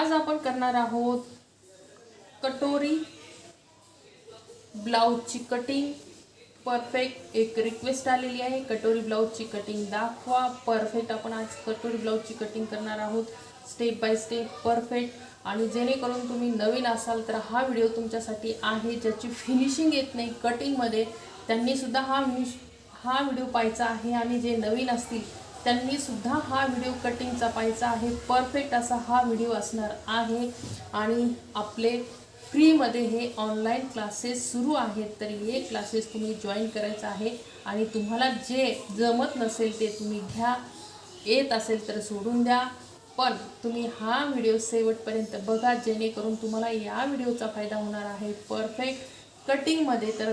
आज आपण करणार आहोत कटोरी ब्लाऊजची कटिंग. परफेक्ट एक रिक्वेस्ट आलेली आहे. कटोरी ब्लाऊजची कटिंग दाखवा. परफेक्ट आपण आज कटोरी ब्लाऊजची कटिंग करणार आहोत. स्टेप बाय स्टेप परफेक्ट आणि जेणेकरून तुम्ही नवीन असाल तर हा व्हिडिओ तुमच्यासाठी आहे ज्याची फिनिशिंग येत नाही कटिंगमध्ये. त्यांनीसुद्धा हा हा व्हिडिओ पाहायचा आहे. आणि जे नवीन असतील त्यांनी सुद्धा हा व्हिडिओ कटिंगचा पाहायचा आहे. परफेक्ट असा हा व्हिडिओ असणार आहे. आणि आपले फ्रीमध्ये हे ऑनलाईन क्लासेस सुरू आहेत. तर हे क्लासेस तुम्ही जॉईन करायचं आहे. आणि तुम्हाला जे जमत नसेल ते तुम्ही घ्या. येत असेल तर सोडून द्या. पण तुम्ही हा व्हिडिओ शेवटपर्यंत बघा. जेणेकरून तुम्हाला या व्हिडिओचा फायदा होणार आहे. परफेक्ट कटिंगमध्ये तर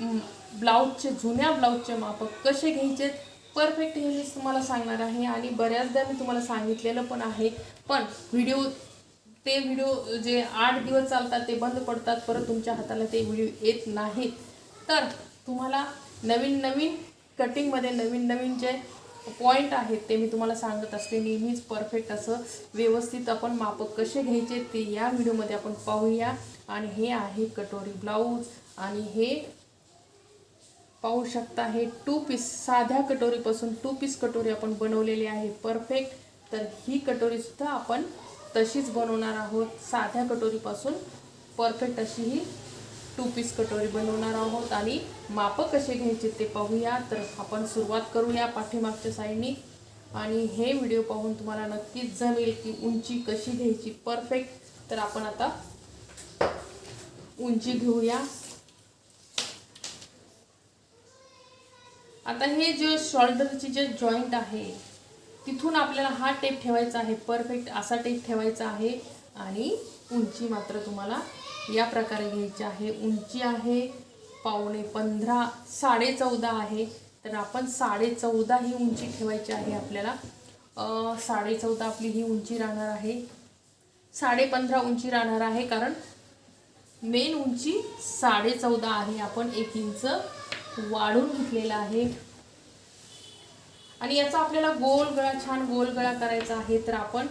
ब्लाऊजचे जुन्या ब्लाऊजचे मापक कसे घ्यायचे परफेक्ट हे मी तुम्हाला सांगणार आहे आणि बऱ्याचदा मी तुम्हाला सांगितलेलं पण आहे. पण व्हिडिओ ते व्हिडिओ जे आठ दिवस चालतात ते बंद पडतात परत तुमच्या हाताला ते व्हिडिओ येत नाहीत तर तुम्हाला नवीन नवीन कटिंगमध्ये नवीन नवीन जे पॉईंट आहेत ते मी तुम्हाला सांगत असते. नेहमीच परफेक्ट असं व्यवस्थित आपण मापक कसे घ्यायचे ते या व्हिडिओमध्ये आपण पाहूया. आणि हे आहे कटोरी ब्लाऊज आणि हे पाहू शकता हे टू पीस साध्या कटोरीपासून टू पीस कटोरी आपण बनवलेली आहे. परफेक्ट तर ही कटोरीसुद्धा आपण तशीच बनवणार आहोत. साध्या कटोरीपासून परफेक्ट अशी ही टू पीस कटोरी बनवणार आहोत. आणि मापं कसे घ्यायचे ते पाहूया. तर आपण सुरुवात करूया पाठीमागच्या साईडनी. आणि हे व्हिडिओ पाहून तुम्हाला नक्कीच जमेल की उंची कशी घ्यायची. परफेक्ट तर आपण आता उंची घेऊया. आता हे जे शोल्डरची जे जॉईंट आहे तिथून आपल्याला हा टेप ठेवायचा आहे परफेक्ट असा टेप ठेवायचा आहे आणि उंची मात्र तुम्हाला या प्रकारे घ्यायची आहे. उंची आहे पावणे पंधरा साडे चौदा आहे. तर आपण साडे चौदा ही उंची ठेवायची आहे आपल्याला. साडे चौदा आपली ही उंची राहणार आहे. साडे पंधरा उंची राहणार आहे कारण मेन उंची साडे चौदा आहे. आपण एक इंच वाढून घेतलेला आहे. आणि याचा आपल्याला गोल गळा छान गोल गळा करायचा आहे तर आपण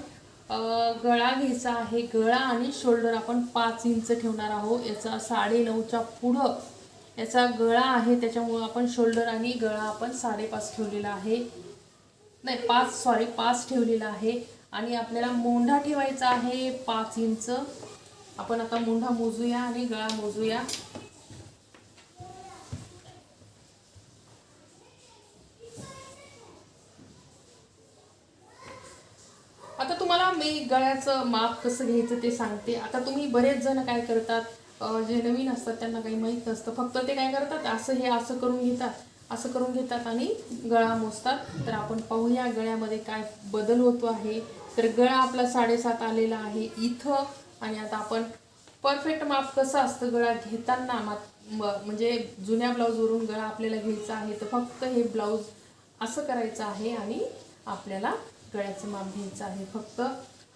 गळा घ्यायचा आहे. गळा आणि शोल्डर आपण पाच इंच ठेवणार आहोत. याचा साडे नऊच्या पुढं याचा गळा आहे. त्याच्यामुळं आपण शोल्डर आणि गळा आपण साडेपाच ठेवलेला आहे. नाही पाच सॉरी पाच ठेवलेला आहे. आणि आपल्याला मोंढा ठेवायचा आहे पाच इंच. आपण आता मोंढा मोजूया आणि गळा मोजूया. आता तुम्हाला मी गळ्याचं माप कसं घ्यायचं ते सांगते. आता तुम्ही बरेच जण काय करतात जे नवीन असतात त्यांना काही माहीत नसतं. फक्त ते काय करतात असं हे असं करून घेतात असं करून घेतात आणि गळा मोजतात. तर आपण पाहूया गळ्यामध्ये काय बदल होतो आहे. तर गळा आपला साडेसात आलेला आहे इथं. आणि आता आपण परफेक्ट माप कसं असतं गळा घेताना? मात म्हणजे जुन्या ब्लाऊजवरून गळा आपल्याला घ्यायचा आहे. तर फक्त हे ब्लाऊज असं करायचं आहे आणि आपल्याला गळ्याचं माप घ्यायचं आहे फक्त.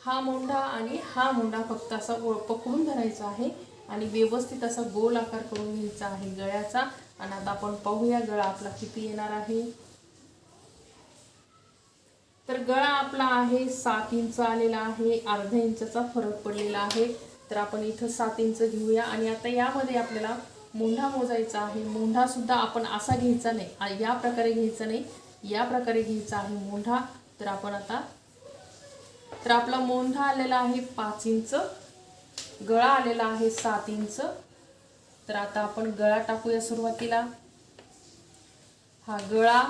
हा मोंढा आणि हा मोंढा फक्त असा पकडून धरायचा आहे आणि व्यवस्थित असा गोल आकार करून घ्यायचा आहे गळ्याचा. आणि आता आपण पाहूया गळा आपला किती येणार आहे. तर गळा आपला आहे सात इंच आलेला आहे अर्ध्या इंचा फरक पडलेला आहे. तर आपण इथं सात इंच घेऊया आणि आता यामध्ये आपल्याला मोंढा मोजायचा आहे. मोंढा सुद्धा आपण असा घ्यायचा नाही. या प्रकारे घ्यायचा नाही. या प्रकारे घ्यायचा आहे मोंढा. तर आपण आता तर आपला मोंढा आलेला आहे पाच इंच गळा आलेला आहे सात इंच. तर आता आपण गळा टाकूया सुरुवातीला. हा गळा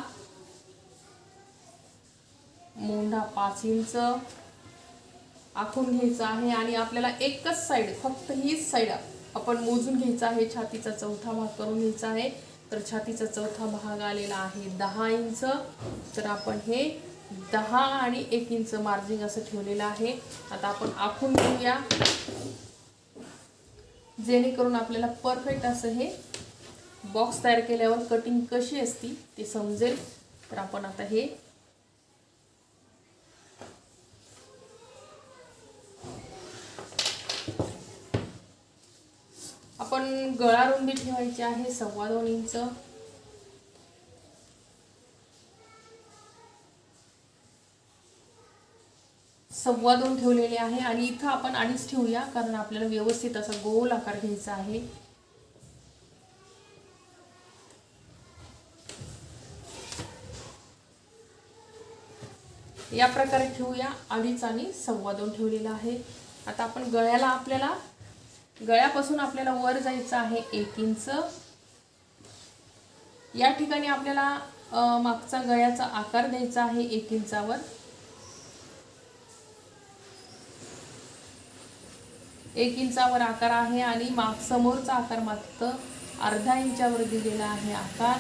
मोंढा पाच इंच आखून घ्यायचा आहे आणि आपल्याला एकच साईड फक्त हीच साईड आपण मोजून घ्यायचा आहे. छातीचा चौथा भाग करून घ्यायचा आहे. तर छातीचा चौथा भाग आलेला आहे दहा इंच. तर आपण हे दहा आणि एक इंच मार्जिंग असं ठेवलेलं आहे. आता आपण आखून घेऊया. जेणेकरून आपल्याला परफेक्ट असं हे बॉक्स तयार केल्यावर कटिंग कशी असती ते समजेल. तर आपण आता हे आपण गळा रुंदी ठेवायची आहे सव्वा दोन इंच. सव्वा दोन ठेवलेले आहे आणि इथं आपण अडीच ठेवूया कारण आपल्याला व्यवस्थित असा गोल आकार घ्यायचा आहे. या प्रकारे ठेवूया अडीच आणि सव्वा दोन ठेवलेला आहे. आता आपण गळ्याला आपल्याला गळ्यापासून आपल्याला वर जायचं आहे एक इंच. या ठिकाणी आपल्याला मागचा गळ्याचा आकार द्यायचा आहे एक इंचावर. एक इंचावर आकार आहे आणि माग समोरचा आकार मात्र अर्धा इंचावर दिलेला आहे आकार.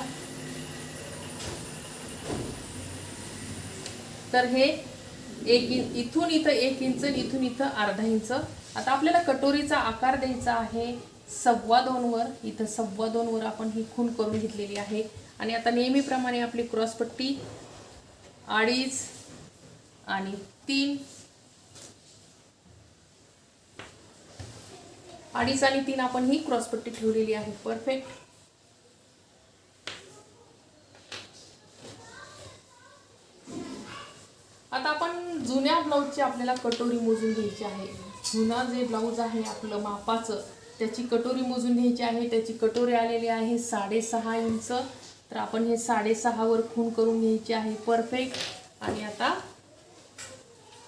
तर हे एक इंच इथून इथं एक इंच इथून इथं अर्धा इंच. आता आपल्याला कटोरीचा आकार द्यायचा आहे सव्वा दोनवर इथं सव्वा दोनवर आपण ही खून करून घेतलेली आहे. आणि आता नेहमीप्रमाणे आपली क्रॉसपट्टी अडीच आणि तीन अडीच आणि तीन आपण ही क्रॉसपट्टी ठेवलेली आहे. परफेक्ट आता आपण जुन्या ब्लाऊजची आपल्याला कटोरी मोजून घ्यायची आहे. जुना जे ब्लाऊज आहे आपलं मापाचं त्याची कटोरी मोजून घ्यायची आहे. त्याची कटोरी आलेली आहे साडेसहा इंच. तर आपण हे साडेसहावर खून करून घ्यायची आहे. परफेक्ट आणि आता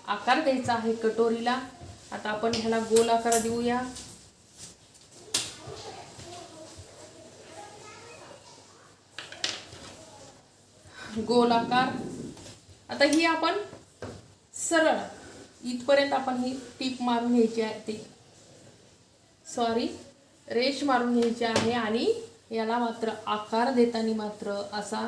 आकार द्यायचा आहे कटोरीला. आता आपण ह्याला गोल आकार देऊया. गोल आकार आता ही आपण सरळ इथपर्यंत आपण ही टीप मारून घ्यायची आहे ती. सॉरी रेश मारून घ्यायची आहे आणि याला मात्र आकार देताना मात्र असा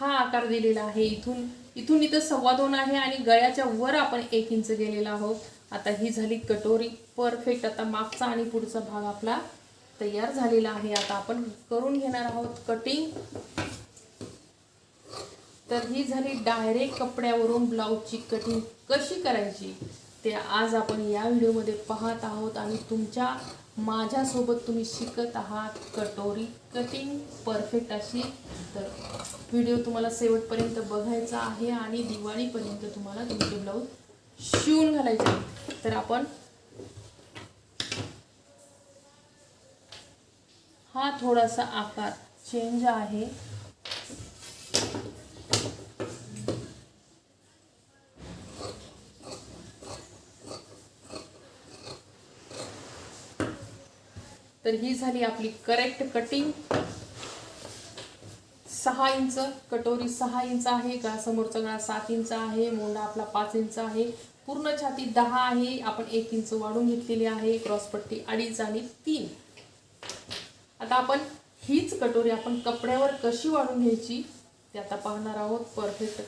हा आकार दिलेला आहे इथून. इथून इथं सव्वा दोन आहे आणि गळ्याच्या वर आपण एक इंच गेलेला आहोत. आता ही झाली कटोरी. परफेक्ट आता मागचा आणि पुढचा भाग आपला तयार झालेला आहे. आता आपण करून घेणार आहोत कटिंग तर ही झाली डायरेक्ट कपड्यावरून ब्लाऊजची कटिंग कशी करायची ते आज आपण या व्हिडिओमध्ये पाहत आहोत आणि तुमच्या माझ्यासोबत तुम्ही शिकत आहात कटोरी कटिंग परफेक्ट अशी. तर व्हिडिओ तुम्हाला शेवटपर्यंत बघायचा आहे आणि दिवाळीपर्यंत तुम्हाला तुमचे ब्लाऊज शिवून घालायचे तर आपण हा थोडासा आकार चेंज आहे. तर ही झाली आपली करेक्ट कटिंग सहा इंच कटोरी सहा इंच आहे गळा समोरचा गळा सात इंच आहे मोंडा आपला पाच इंच आहे. पूर्ण छाती दहा आहे आपण एक इंच वाढून घेतलेली आहे क्रॉसपट्टी अडीच आणि तीन. आता आपण हीच कटोरी आपण कपड्यावर कशी वाढून घ्यायची ते आता पाहणार आहोत. परफेक्ट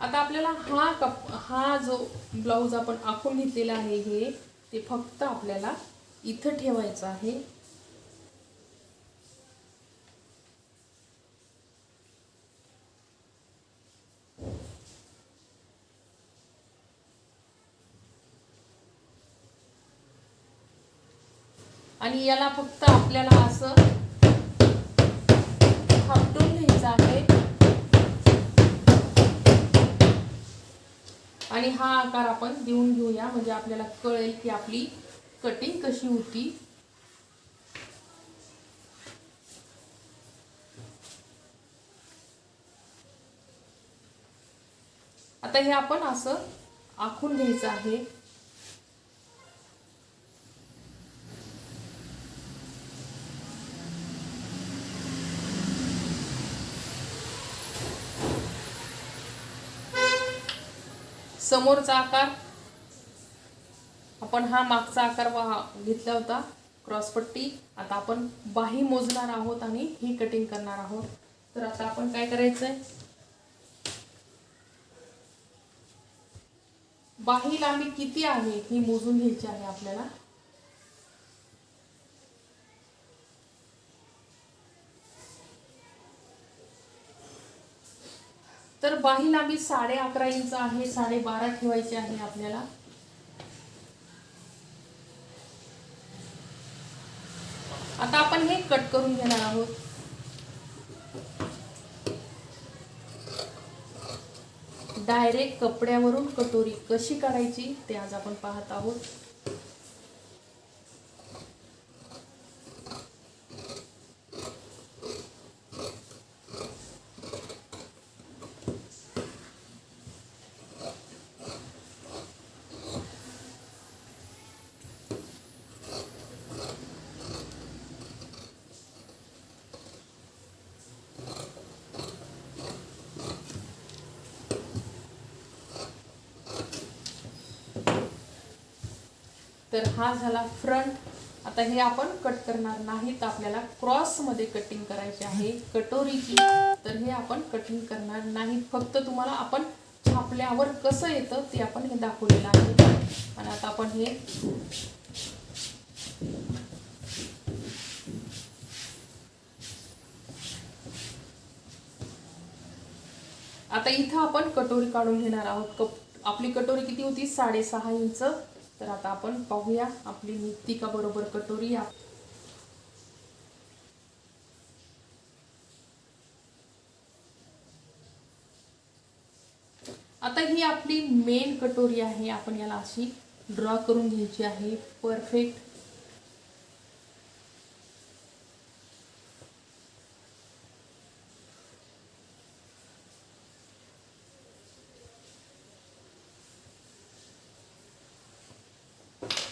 आता आपल्याला हा कप हा जो ब्लाऊज आपण आखून घेतलेला आहे हे ते फक्त आपल्याला इथं ठेवायचं आहे. आणि याला फक्त आपल्याला असं थापटून घ्यायचं आहे. आणि हा आकार आपण देऊन घेऊया म्हणजे आपल्याला कळेल की आपली कटिंग कशी होती. आता हे आपण असं आखून घ्यायचं आहे. समोरचा आकार आपण हा मागचा आकार वा- घेतला होता क्रॉसपट्टी आता आपण बाही मोजणार आहोत आणि ही कटिंग करणार आहोत. तर आता आपण काय करायचंय? बाही लांबी किती आहे ही मोजून घ्यायची आहे आपल्याला तर बाही लांबी साडे अकरा इंच आहे साडे बारा ठेवायची आहे आपल्याला. आता आपण हे कट करून घेणार आहोत. डायरेक्ट कपड्यावरून कटोरी कशी करायची ते आज आपण पाहत आहोत. तर हा झाला फ्रंट आता हे आपण कट करणार नाही तर आपल्याला क्रॉसमध्ये कटिंग करायची आहे. कटोरीची. तर हे आपण कटिंग करणार नाही फक्त तुम्हाला आपण छापल्यावर कसं येतं ते आपण हे दाखवलेलं आहे. आणि आता आपण हे आता इथं आपण कटोरी काढून घेणार आहोत. कप आपली कटोरी किती होती? साडेसहा इंच. तर आता आपण पाहूया आपली नित्तिका बरोबर कटोरी. आता ही आपली मेन कटोरी आहे. आपण याला अशी ड्रॉ करून घ्यायची आहे. परफेक्ट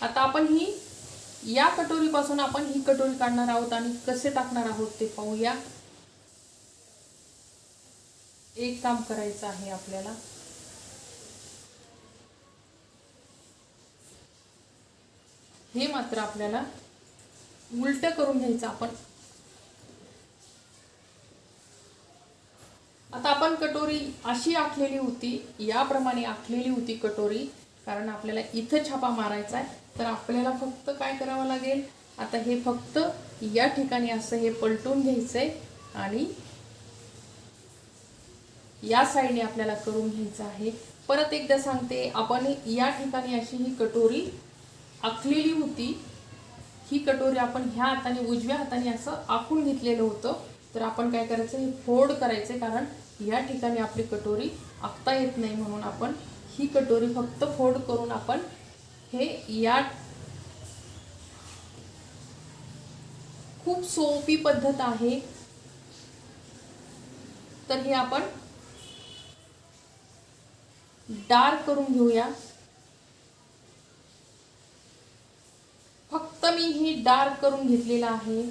आता आपण ही या कटोरीपासून आपण ही कटोरी काढणार आहोत आणि कसे टाकणार आहोत ते पाहूया. एक काम करायचं आहे आपल्याला. हे मात्र आपल्याला उलट करून घ्यायचं आपण. आता आपण कटोरी अशी आखलेली होती याप्रमाणे आखलेली होती कटोरी कारण आपल्याला इथं छापा मारायचा आहे. तर आपल्याला फक्त काय करावं लागेल? आता हे फक्त या ठिकाणी असं हे पलटून आहे आणि या साईडने आपल्याला करून घ्यायचं आहे. परत एकदा सांगते आपण या ठिकाणी अशी ही कटोरी आखलेली होती. ही कटोरी आपण ह्या हाताने उजव्या हाताने असं आखून घेतलेलं होतं. तर आपण काय करायचं? हे फोल्ड करायचे कारण या ठिकाणी आपली कटोरी आखता येत नाही म्हणून आपण ही कटोरी फक्त फोल्ड करून आपण हे या खूप सोपी पद्धत आहे. तर हे आपण डार्क करून घेऊया. फक्त मी हे डार्क करून घेतलेला आहे.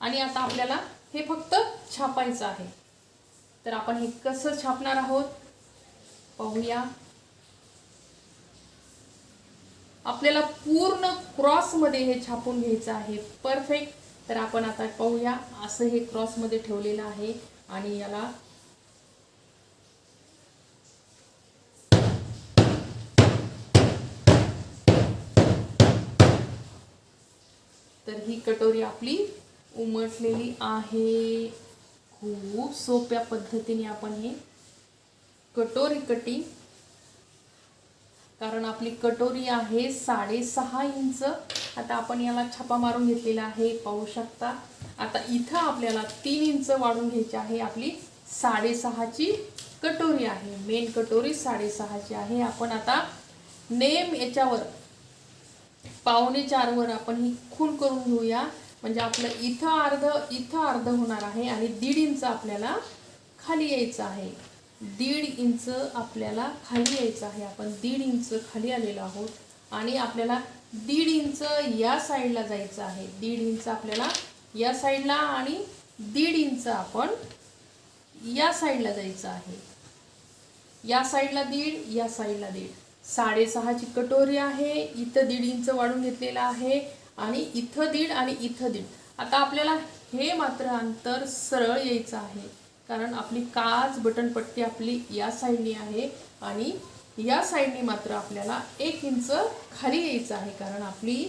आणि आता आपल्याला हे फक्त छापायचं आहे. तर आपण हे कसं छापणार आहोत? पाहूया. आपल्याला पूर्ण क्रॉसमध्ये हे छापून घ्यायचं आहे. परफेक्ट. तर आपण आता पाहूया. असं हे क्रॉसमध्ये ठेवलेलं आहे. आणि याला तर ही कटोरी आपली उमटलेली आहे. खूप सोप्या पद्धतीने आपण हे कटोरी कटिंग कारण आपली कटोरी आहे साडेसहा इंच. आता आपण याला छापा मारून घेतलेला आहे पाहू शकता. आता इथं आपल्याला तीन इंच वाढून घ्यायची आहे. आपली साडेसहाची कटोरी आहे. मेन कटोरी साडेसहाची आहे. आपण आता नेम याच्यावर पावणे चारवर आपण ही खून करून घेऊया. म्हणजे आपलं इथं अर्ध इथं अर्ध होणार आहे आणि दीड इंच आपल्याला खाली यायचं आहे. दीड इंच आपल्याला खाली यायचं आहे. आपण दीड इंच खाली आलेलो आहोत आणि आपल्याला दीड इंच या साईडला जायचं आहे. दीड इंच आपल्याला या साईडला आणि दीड इंच आपण या साईडला जायचं आहे. या साईडला दीड या साईडला दीड. साडेसहाची कटोरी आहे. इथं दीड इंच वाढून घेतलेलं आहे. आणि इथं दीड आणि इथं दीड. आता आपल्याला हे मात्र अंतर सरळ यायचं आहे. कारण आपली काच बटनपट्टी आपली या साईडनी आहे आणि या साईडनी मात्र आपल्याला एक इंच खाली यायचं आहे. कारण आपली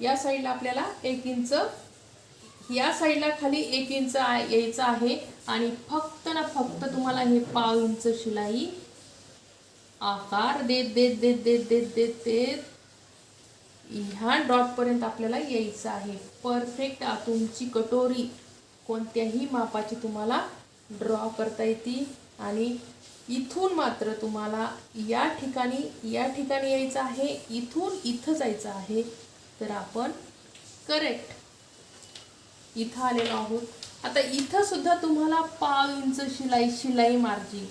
या साईडला आपल्याला एक इंच या साईडला खाली एक इंच यायचं आहे. आणि फक्त ना फक्त तुम्हाला हे पाव इंच शिलाई आकार देत देत देत देत देत देत देत. ह्या डॉटपर्यंत आपल्याला यायचं आहे. परफेक्ट तुमची कटोरी कोणत्याही मापाची तुम्हाला ड्रॉ करता येते. आणि इथून मात्र तुम्हाला या ठिकाणी या ठिकाणी यायचं आहे. इथून इथं जायचं आहे. तर आपण करेक्ट इथं आलेलो आहोत. आता इथं सुद्धा तुम्हाला पाव इंच शिलाई शिलाई मार्जिन.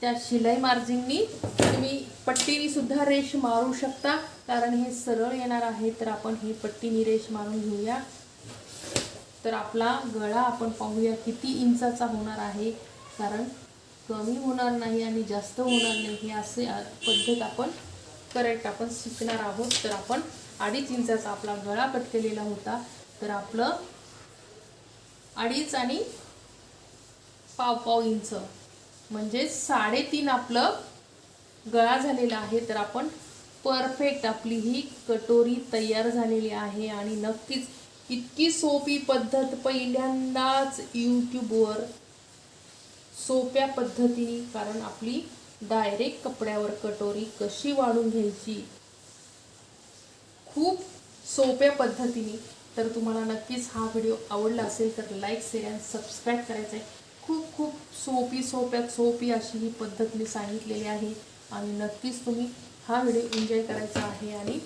त्या शिलाई मार्जिननी तुम्ही पट्टीनी सुद्धा रेष मारू शकता. कारण हे सरळ येणार आहे तर आपण हे पट्टीनी रेष मारून घेऊया. तर आपला गळा आपण पाहूया किती इंचाचा होणार आहे. कारण कमी होणार नाही आणि जास्त होणार नाही हे असे पद्धत आपण करेक्ट आपण शिकणार आहोत. तर आपण अडीच इंचाचा आपला गळा पटकेलेला होता. तर आपलं अडीच आणि पाव पाव इंच. म्हणजे साडेतीन आपलं गळा झालेला आहे तर आपण परफेक्ट आपली ही कटोरी तयार झालेली आहे आणि नक्कीच इतकी सोपी पद्धत पहिल्यांदाच यूट्यूबवर सोप्या पद्धतीने कारण आपली डायरेक्ट कपड्यावर कटोरी कशी वाढून घ्यायची खूप सोप्या पद्धतीने. तर तुम्हाला नक्कीच हा व्हिडिओ आवडला असेल तर लाईक शेअर अँड सबस्क्राईब करायचं आहे खूप खूप सोपी सोप्यात सोपी अशी ही पद्धत मी सांगितलेली आहे. आणि नक्कीच तुम्ही हा व्हिडिओ एन्जॉय करायचा आहे आणि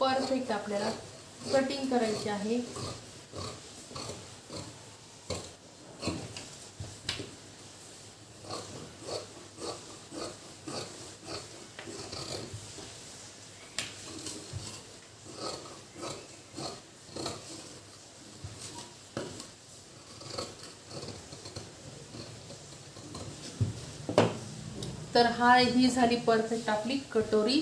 परफेक्ट आपल्याला कटिंग करायची आहे. तर हा ही झाली परफेक्ट आपली कटोरी.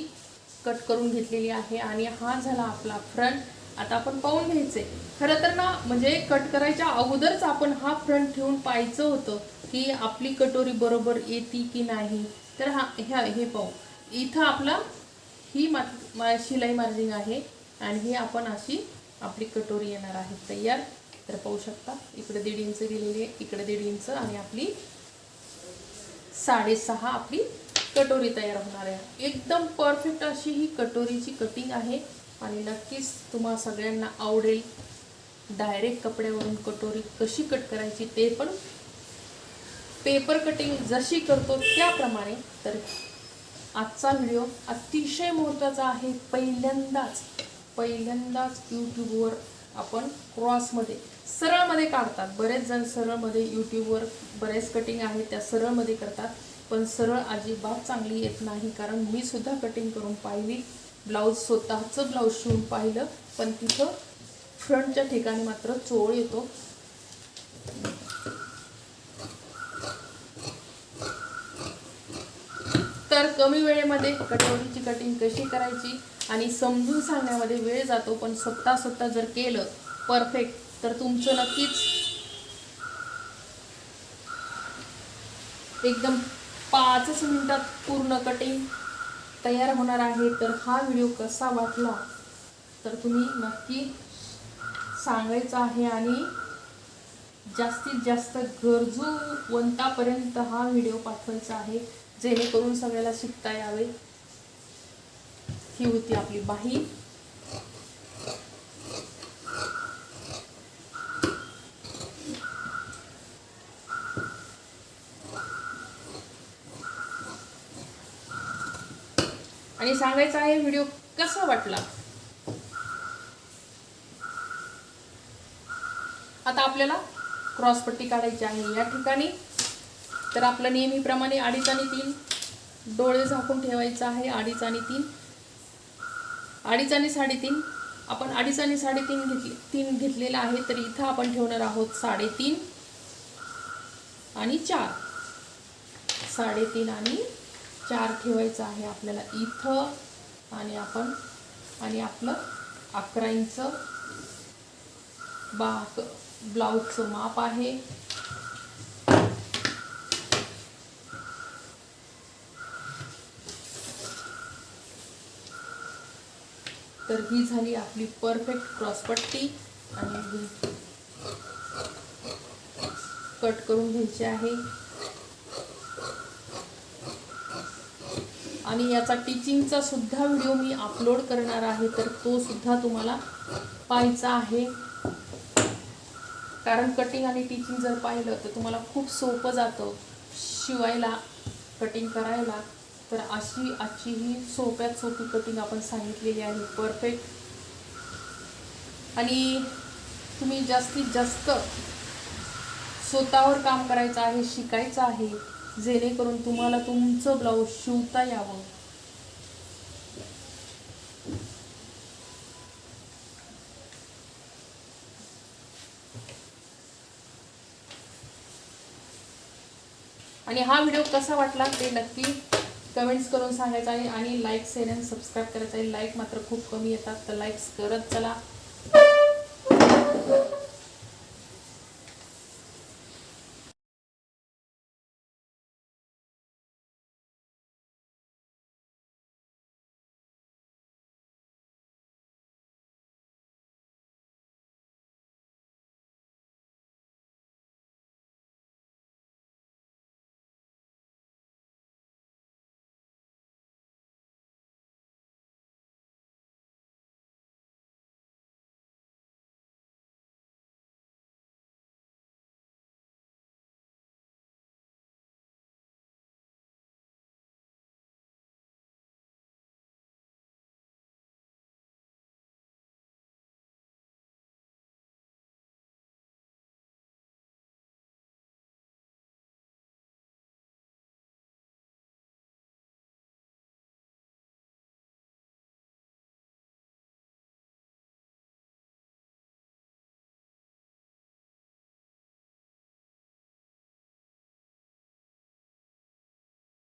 कट करून घेतलेली आहे आणि हा झाला आपला फ्रंट आता आपण पाहून घ्यायचे. खरं तर ना म्हणजे कट करायच्या अगोदरच आपण हा फ्रंट ठेवून पाहायचं होतं की आपली कटोरी बरोबर येते की नाही. तर हा ह्या हे पाहू. इथं आपला ही मा शिलाई मार्जिंग आहे आणि ही आपण अशी आपली कटोरी येणार आहे. तयार? तर पाहू शकता. इकडे दीड इंच गेलेली आहे इकडे दीड इंच आणि आपली साडेसहा आपली कटोरी तयार होणार आहे. एकदम परफेक्ट अशी ही कटोरीची कटिंग आहे आणि नक्कीच तुम्हा सगळ्यांना आवडेल डायरेक्ट कपड्यावरून कटोरी कशी कट करायची ते पण. पेपर कटिंग जशी करतो त्याप्रमाणे. तर आजचा व्हिडिओ अतिशय महत्त्वाचा आहे. पहिल्यांदाच पहिल्यांदाच यूट्यूबवर आपण क्रॉसमध्ये सरळमध्ये काढतात. बरेच जण सरळमध्ये यूट्यूबवर बरेच कटिंग आहेत त्या सरळमध्ये करतात. पण सरळ अजिबात चांगली येत नाही कारण मी सुद्धा कटिंग करून पाहिली. ब्लाऊज स्वतःचं ब्लाऊज शिवून पाहिलं पण तिथं फ्रंटच्या ठिकाणी मात्र चोळ येतो. तर कमी वेळेमध्ये कटोरीची कटिंग कशी करायची? आणि समजून सांगण्यामध्ये वेळ जातो पण स्वतः स्वतः जर केलं परफेक्ट तर तुमचं नक्कीच एकदम पाचच मिनिटात पूर्ण कटिंग तयार होणार आहे. तर हा व्हिडिओ कसा वाटला? तर तुम्ही नक्की सांगायचं आहे आणि जास्तीत जास्त गरजूवंतापर्यंत हा व्हिडिओ पाठवायचा आहे जेणेकरून सगळ्याला शिकता यावे. ही होती आपली बाही. आणि सांगायचं आहे व्हिडिओ कसा वाटला? आता आपल्याला क्रॉसपट्टी काढायची आहे या ठिकाणी. तर आपलं नेहमीप्रमाणे अडीच आणि तीन डोळे झाकून ठेवायचं आहे अडीच आणि तीन. अडीच आणि साडेतीन. आपण अडीच आणि साडेतीन घेतले तीन घेतलेलं आहे तर इथं आपण ठेवणार आहोत साडेतीन आणि चार. साडेतीन आणि चार ठेवायचं आहे आपल्याला इथं आणि आपण आणि आपलं अकरा इंच बा ब्लाऊजचं माप आहे. तर ही झाली आपली परफेक्ट क्रॉसपट्टी आणि कट करून घ्यायची आहे. आणि याचा टीचिंगचा सुद्धा व्हिडिओ मी अपलोड करणार आहे तर तो सुद्धा तुम्हाला पाहायचा आहे. कारण कटिंग आणि टीचिंग जर पाहिलं तर तुम्हाला खूप सोपं जातं शिवायला कटिंग करायला. तर अशी आजची ही सोप्यात सोपी कटिंग आपण सांगितलेली आहे. परफेक्ट आणि तुम्ही जास्तीत जास्त स्वतःवर काम करायचं आहे शिकायचं आहे जेणेकरून तुम्हाला तुमचं ब्लाऊज शिवता यावं. आणि हा व्हिडिओ कसा वाटला ते नक्की कमेंट्स करून सांगायचा आहे. आणि लाईक शेअर आणि सबस्क्राईब करायचं आहे. लाईक मात्र खूप कमी येतात. तर लाईक्स करत चला.